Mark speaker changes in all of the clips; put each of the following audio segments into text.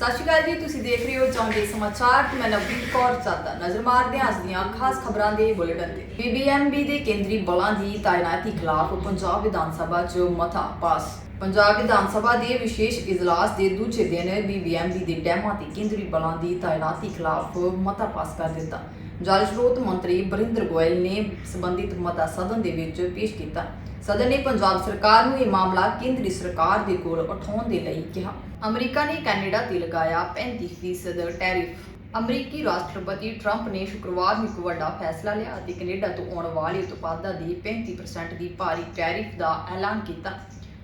Speaker 1: ਸਤਿ ਸ਼੍ਰੀ ਅਕਾਲ ਜੀ, ਤੁਸੀਂ ਦੇਖ ਰਹੇ ਹੋ ਚੌਂਦੇ ਸਮਾਚਾਰ ਤੇ ਮੈਂ ਨਵਦੀਪ ਕੌਰ ਚਾਹਤਾ ਨਜ਼ਰ ਮਾਰਦੇ ਹਾਂ ਅੱਜ ਦੀਆਂ ਖਾਸ ਖਬਰਾਂ ਦੇ ਬੁਲੇਟਿਨ ਤੇ। ਬੀਬੀਐਮਬੀ ਦੇ ਕੇਂਦਰੀ ਬਲਾਂ ਦੀ ਤਾਇਨਾਤੀ ਖਿਲਾਫ ਪੰਜਾਬ ਵਿਧਾਨ ਸਭਾ 'ਚ ਮਤਾ ਪਾਸ। ਪੰਜਾਬ ਵਿਧਾਨ ਸਭਾ ਦੇ ਵਿਸ਼ੇਸ਼ ਇਜਲਾਸ ਦੇ ਦੂਜੇ ਦਿਨ ਬੀਬੀਐਮਬੀ ਦੇ ਡੈਮਾਂ ਤੇ ਕੇਂਦਰੀ ਬਲਾਂ ਦੀ ਤਾਇਨਾਤੀ ਖਿਲਾਫ ਮਤਾ ਪਾਸ ਕਰ ਦਿੱਤਾ। ਜਲ ਸਰੋਤ ਮੰਤਰੀ ਬਰਿੰਦਰ ਗੋਇਲ ਨੇ ਸੰਬੰਧਿਤ ਮਤਾ ਸਦਨ ਦੇ ਵਿੱਚ ਪੇਸ਼ ਕੀਤਾ। ਸਦਨ ਨੇ ਪੰਜਾਬ ਸਰਕਾਰ ਨੂੰ ਇਹ ਮਾਮਲਾ ਕੇਂਦਰੀ ਸਰਕਾਰ ਦੇ ਕੋਲ ਉਠਾਉਣ ਦੇ ਲਈ ਕਿਹਾ। ਅਮਰੀਕਾ ਨੇ ਕੈਨੇਡਾ ਤੇ ਲਗਾਇਆ 35% ਟੈਰਿਫ। ਅਮਰੀਕੀ ਰਾਸ਼ਟਰਪਤੀ ਟਰੰਪ ਨੇ ਸ਼ੁੱਕਰਵਾਰ ਨੂੰ ਇੱਕ ਵੱਡਾ ਫੈਸਲਾ ਲਿਆ ਅਤੇ ਕੈਨੇਡਾ ਤੋਂ ਆਉਣ ਵਾਲੇ ਉਤਪਾਦਾਂ ਦੀ 35% ਦੀ ਭਾਰੀ ਟੈਰਿਫ ਦਾ ਐਲਾਨ ਕੀਤਾ।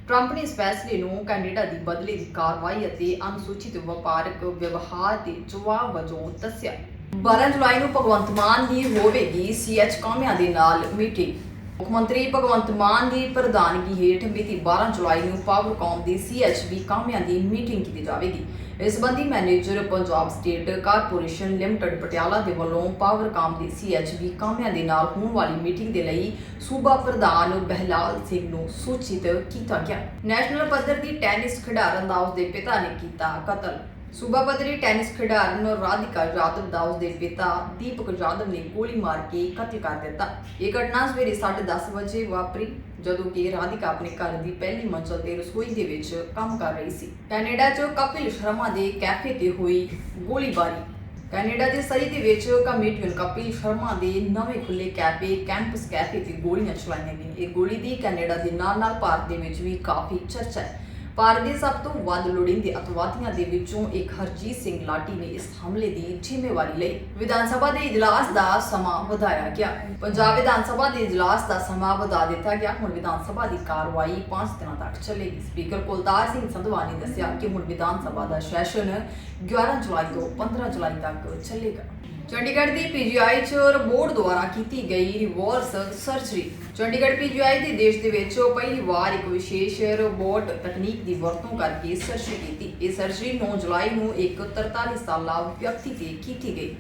Speaker 1: ਟਰੰਪ ਨੇ ਇਸ ਫੈਸਲੇ ਨੂੰ ਕੈਨੇਡਾ ਦੀ ਬਦਲੇ ਦੀ ਕਾਰਵਾਈ ਅਤੇ ਅਨੁਸੂਚਿਤ ਵਪਾਰਕ ਵਿਵਹਾਰ ਦੇ ਜਵਾਬ ਵਜੋਂ ਦੱਸਿਆ। 12 ਜੁਲਾਈ ਨੂੰ ਭਗਵੰਤ ਮਾਨ ਦੀ ਹੋਵੇਗੀ ਸੀਐਚ ਕਾਮਿਆਂ ਦੇ ਨਾਲ ਮੀਟਿੰਗ। ਮੁੱਖ ਮੰਤਰੀ ਭਗਵੰਤ ਮਾਨ ਦੀ ਪ੍ਰਧਾਨਗੀ ਹੇਠ ਮਿਤੀ 12 ਜੁਲਾਈ ਨੂੰ ਪਾਵਰਕਾਮ ਦੀ ਸੀਐਚਬੀ ਕਾਮਿਆਂ ਦੀ ਮੀਟਿੰਗ ਕੀਤੀ ਜਾਵੇਗੀ। ਇਸ ਸੰਬੰਧੀ manager Punjab state corporation limited Patiala ਦੇ ਵੱਲੋਂ ਪਾਵਰਕਾਮ ਦੀ ਸੀਐਚਬੀ ਕਾਮਿਆਂ ਦੇ ਨਾਲ ਹੋਣ ਵਾਲੀ ਮੀਟਿੰਗ ਦੇ ਲਈ ਸੂਬਾ ਪ੍ਰਧਾਨ ਬਹਿਲਾਲ ਸਿੰਘ ਨੂੰ ਸੂਚਿਤ ਕੀਤਾ ਗਿਆ। ਨੈਸ਼ਨਲ ਪੱਧਰ ਦੀ ਟੈਨਿਸ ਖਿਡਾਰਨ ਦਾ ਉਸਦੇ ਪਿਤਾ ਨੇ ਕੀਤਾ ਕਤਲ। ਸੂਬਾ ਪੱਧਰੀ ਟੈਨਿਸ ਖਿਡਾਰਨ ਰਾਧਿਕਾ ਯਾਦਵ ਦਾ ਉਸਦੇ ਪਿਤਾ ਦੀਪਕ ਯਾਦਵ ਨੇ ਗੋਲੀ ਮਾਰ ਕੇ ਕਤਲ ਕਰ ਦਿੱਤਾ। ਇਹ ਘਟਨਾ ਸਵੇਰੇ 10:30 ਵਜੇ ਵਾਪਰੀ, ਜਦੋਂ ਕਿ ਰਾਧਿਕਾ ਆਪਣੇ ਘਰ ਦੀ ਪਹਿਲੀ ਮੰਜ਼ਲ ਤੇ ਰਸੋਈ ਦੇ ਵਿੱਚ ਕੰਮ ਕਰ ਰਹੀ ਸੀ। ਕੈਨੇਡਾ 'ਚ ਕਪਿਲ ਸ਼ਰਮਾ ਦੇ ਕੈਫੇ ਤੇ ਹੋਈ ਗੋਲੀਬਾਰੀ। ਕੈਨੇਡਾ ਦੇ ਸਰੀ ਦੇ ਵਿੱਚ ਕਮੇਡੀਅਨ ਕਪਿਲ ਸ਼ਰਮਾ ਦੇ ਨਵੇਂ ਖੁੱਲੇ ਕੈਫੇ, ਕੈਂਪਸ ਕੈਫੇ ਤੇ ਗੋਲੀਆਂ ਚਲਾਈਆਂ ਗਈਆਂ। ਇਹ ਗੋਲੀ ਦੀ ਕੈਨੇਡਾ ਦੇ ਨਾਲ ਨਾਲ ਭਾਰਤ ਦੇ ਵਿੱਚ ਵੀ ਕਾਫੀ ਚਰਚਾ ਹੈ। ਭਾਰਤ ਦੇ ਸਭ ਤੋਂ ਵੱਧ ਲੋੜੀਂਦੇ ਅਤਵਾਦੀਆਂ ਦੇ ਵਿੱਚੋਂ ਇੱਕ ਹਰਜੀਤ ਸਿੰਘ ਲਾਟੀ ਨੇ ਇਸ ਹਮਲੇ ਦੀ ਜ਼ਿੰਮੇਵਾਰੀ ਲਈ ਵਿਧਾਨ ਸਭਾ ਦੇ ਇਜਲਾਸ ਦਾ ਸਮਾਂ ਵਧਾਇਆ ਗਿਆ। ਪੰਜਾਬ ਵਿਧਾਨ ਸਭਾ ਦੇ ਇਜਲਾਸ ਦਾ ਸਮਾਂ ਵਧਾ ਦਿੱਤਾ ਗਿਆ। ਹੁਣ ਵਿਧਾਨ ਸਭਾ ਦੀ ਕਾਰਵਾਈ 5 ਦਿਨਾਂ ਤੱਕ ਚੱਲੇਗੀ। ਸਪੀਕਰ ਕੁਲਤਾਰ ਸਿੰਘ ਸੰਧਵਾ ਨੇ ਦੱਸਿਆ ਕਿ ਹੁਣ ਵਿਧਾਨ ਸਭਾ ਦਾ ਸੈਸ਼ਨ 11 ਜੁਲਾਈ ਤੋਂ 15 ਜੁਲਾਈ ਤੱਕ ਚੱਲੇਗਾ। ਚੰਡੀਗੜ੍ਹ ਦੀ ਪੀਜੀਆਈ ਚ ਰੋਬੋਟ ਦੁਆਰਾ ਕੀਤੀ ਗਈ ਰਿਵਰਸ ਸਰਜਰੀ ਚੰਡੀਗੜ੍ਹ ਪੀਜੀਆਈ ਦੇ ਦੇਸ਼ ਦੇ ਵਿੱਚ ਪਹਿਲੀ ਵਾਰ ਇੱਕ ਵਿਸ਼ੇਸ਼ ਰੋਬੋਟ ਤਕਨੀਕ ਦੀ ਵਰਤੋਂ ਕਰਕੇ ਸਰਜਰੀ ਕੀਤੀ। ਇਹ ਸਰਜਰੀ 9 ਜੁਲਾਈ ਨੂੰ ਇੱਕ 43 ਸਾਲਾ ਵਿਅਕਤੀ ਤੇ ਕੀਤੀ ਗਈ।